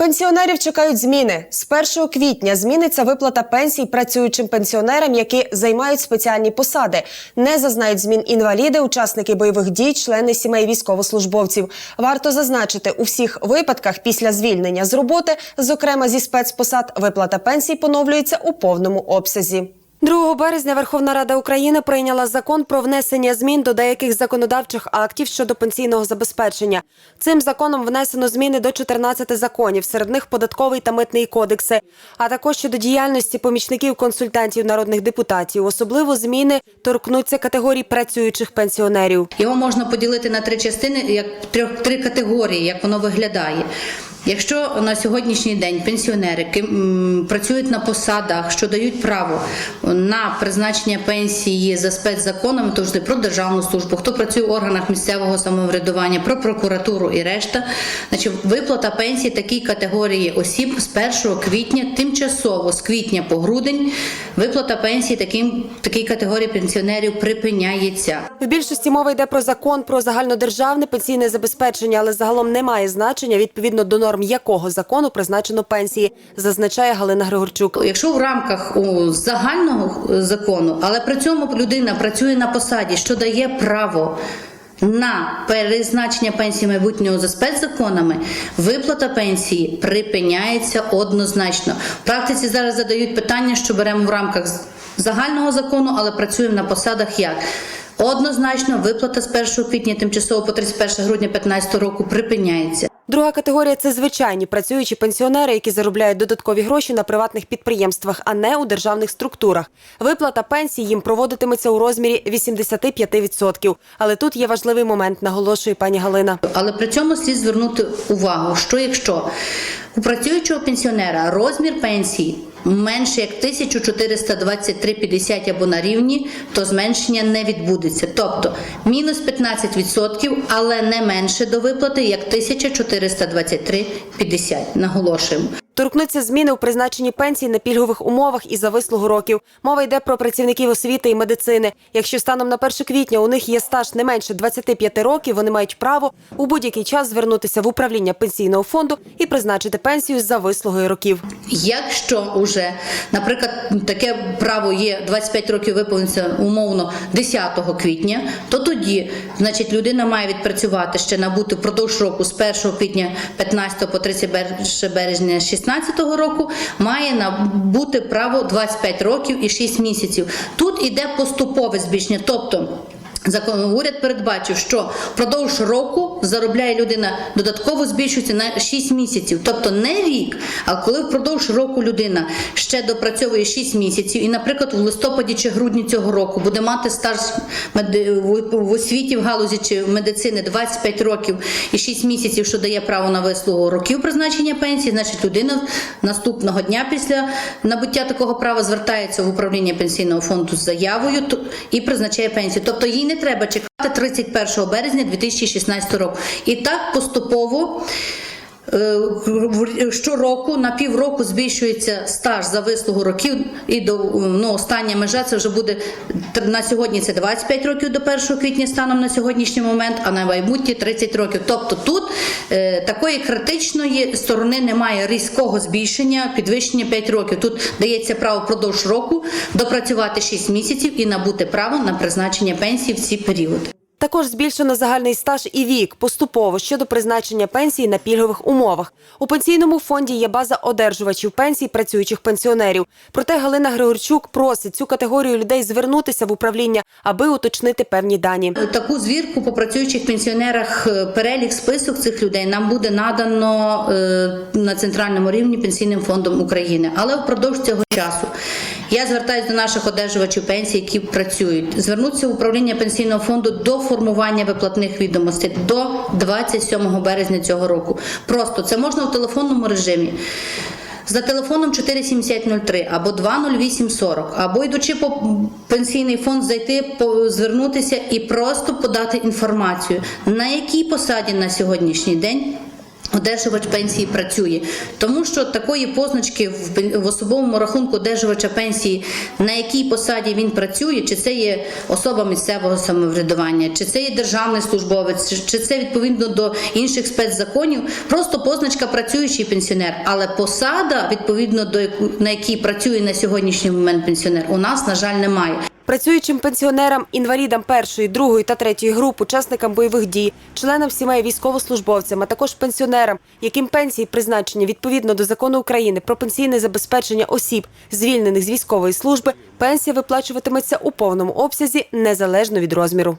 Пенсіонерів чекають зміни. З 1 квітня зміниться виплата пенсій працюючим пенсіонерам, які займають спеціальні посади. Не зазнають змін інваліди, учасники бойових дій, члени сімей військовослужбовців. Варто зазначити, у всіх випадках після звільнення з роботи, зокрема зі спецпосад, виплата пенсій поновлюється у повному обсязі. 2 березня Верховна Рада України прийняла закон про внесення змін до деяких законодавчих актів щодо пенсійного забезпечення. Цим законом внесено зміни до 14 законів, серед них податковий та митний кодекси, а також щодо діяльності помічників консультантів народних депутатів. Особливо зміни торкнуться категорій працюючих пенсіонерів. Його можна поділити на три частини, як три категорії, як воно виглядає. Якщо на сьогоднішній день пенсіонери працюють на посадах, що дають право на призначення пенсії за спецзаконами, то ж про державну службу, хто працює в органах місцевого самоврядування, про прокуратуру і решта, значить виплата пенсії такій категорії осіб з 1 квітня тимчасово з квітня по грудень виплата пенсії таким такій категорії пенсіонерів припиняється. В більшості мова йде про закон про загальнодержавне пенсійне забезпечення, але загалом немає значення відповідно до норм якого закону призначено пенсії, зазначає Галина Григорчук. Якщо в рамках загального закону, але при цьому людина працює на посаді, що дає право. На призначення пенсії майбутнього за спецзаконами виплата пенсії припиняється однозначно. В практиці зараз задають питання, що беремо в рамках загального закону, але працюємо на посадах як. Однозначно, виплата з 1 квітня тимчасово по 31 грудня 2015 року припиняється. Друга категорія це звичайні працюючі пенсіонери, які заробляють додаткові гроші на приватних підприємствах, а не у державних структурах. Виплата пенсій їм проводитиметься у розмірі 85%. Але тут є важливий момент, наголошує пані Галина. Але при цьому слід звернути увагу, що якщо у працюючого пенсіонера розмір пенсії менше як 1423,50 або на рівні, то зменшення не відбудеться. Тобто мінус 15%, але не менше до виплати як 1423,50. Наголошуємо. Торкнуться зміни у призначенні пенсій на пільгових умовах і за вислугу років. Мова йде про працівників освіти і медицини. Якщо станом на 1 квітня у них є стаж не менше 25 років, вони мають право у будь-який час звернутися в управління пенсійного фонду і призначити пенсію за вислугою років. Якщо уже, наприклад, таке право є 25 років виповниться умовно 10 квітня, то тоді, значить, людина має відпрацювати ще набути впродовж року з 1 квітня 15 по 31 березня 16 року, має набути право 25 років і 6 місяців. Тут іде поступове збільшення, тобто. Закон уряд передбачив, що впродовж року заробляє людина додатково збільшується на 6 місяців, тобто не рік. А коли впродовж року людина ще допрацьовує 6 місяців, і, наприклад, в листопаді чи грудні цього року буде мати стаж в- в освіті в галузі чи медицини 25 років і 6 місяців, що дає право на вислугу років призначення пенсії, значить людина наступного дня після набуття такого права звертається в управління пенсійного фонду з заявою і призначає пенсію. Тобто їй не треба чекати 31 березня 2016 року. І так поступово. Е, Щороку на півроку збільшується стаж за вислугу років, і до ну, остання межа це вже буде на сьогодні. Це 25 років до 1 квітня станом на сьогоднішній момент, а на майбутнє 30 років. Тобто тут е, такої критичної сторони немає різкого збільшення, підвищення 5 років. Тут дається право впродовж року допрацювати 6 місяців і набути право на призначення пенсії в ці періоди. Також збільшено загальний стаж і вік поступово щодо призначення пенсії на пільгових умовах. У пенсійному фонді є база одержувачів пенсій працюючих пенсіонерів. Проте Галина Григорчук просить цю категорію людей звернутися в управління, аби уточнити певні дані. Таку звірку по працюючих пенсіонерах, е, перелік список цих людей нам буде надано е, на центральному рівні пенсійним фондом України. Але впродовж цього часу я звертаюся до наших одержувачів пенсій, які працюють. Звернутися в управління пенсійного фонду до формування виплатних відомостей до 27 березня цього року. Просто це можна в телефонному режимі. За телефоном 4703 або 20840, або йдучи по пенсійний фонд, зайти, звернутися і просто подати інформацію, на якій посаді на сьогоднішній день Одержувач пенсії працює, тому що такої позначки в особовому рахунку одержувача пенсії, на якій посаді він працює, чи це є особа місцевого самоврядування, чи це є державний службовець, чи- це відповідно до інших спецзаконів, просто позначка працюючий пенсіонер, але посада, відповідно до на якій працює на сьогоднішній момент пенсіонер, у нас на жаль немає. Працюючим пенсіонерам, інвалідам першої, другої та третьої груп, учасникам бойових дій, членам сімей військовослужбовцям, а також пенсіонерам, яким пенсії призначені відповідно до закону України про пенсійне забезпечення осіб, звільнених з військової служби, пенсія виплачуватиметься у повному обсязі незалежно від розміру.